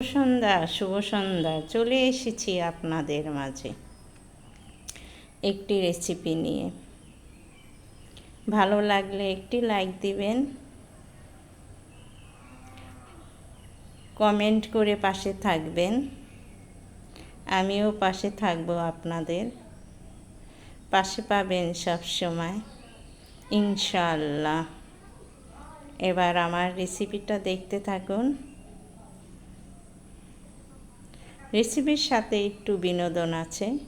সন্ধ্যা শুভ সন্ধ্যা চলে এসেছি আপনাদের মাঝে একটি রেসিপি নিয়ে। ভালো লাগলে একটি লাইক দিবেন। কমেন্ট করে পাশে থাকবেন। আমিও পাশে থাকব আপনাদের। পাশে পাবেন সব সময় ইনশাল্লাহ এবার আমার রেসিপিটা দেখতে থাকুন। রেসিপির সাথে একটু বিনোদন আছে।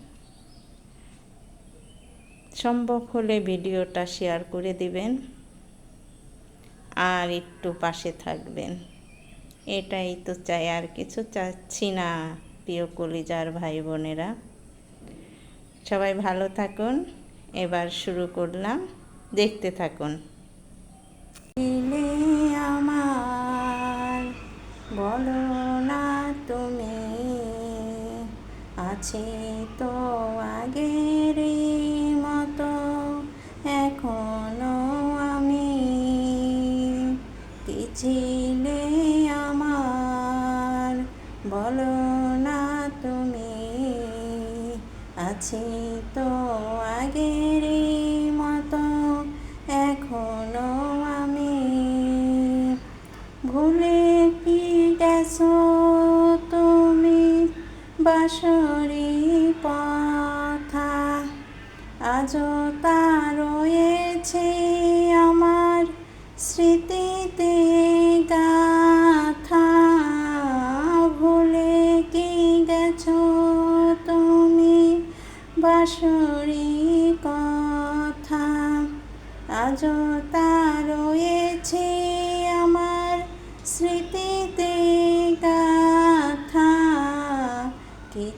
সম্ভব হলে ভিডিওটা শেয়ার করে দিবেন। আর একটু পাশে থাকবেন। এটাই তো চাই, আর কিছু চাচ্ছি না, প্রিয় কলিজার ভাই বোনেরা। সবাই ভালো থাকুন। এবার শুরু করলাম। দেখতে থাকুন। আমার বলো না তুমি। আছে তো আগের মতো, এখনও আমি কি আমার? বলো না তুমি, আছি তো আগের মতো, এখনও আমি ভুলে কি গেছো? বাসরি পথা আজও তা রয়েছে আমার স্মৃতিতে কি গেছো তুমি বাসরি কথা? আজও তা রয়েছে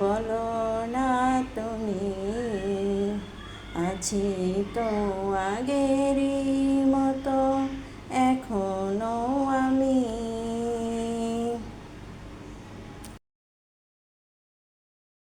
বলো না তুমি আছি তো আগেরই মতো এখনও আমি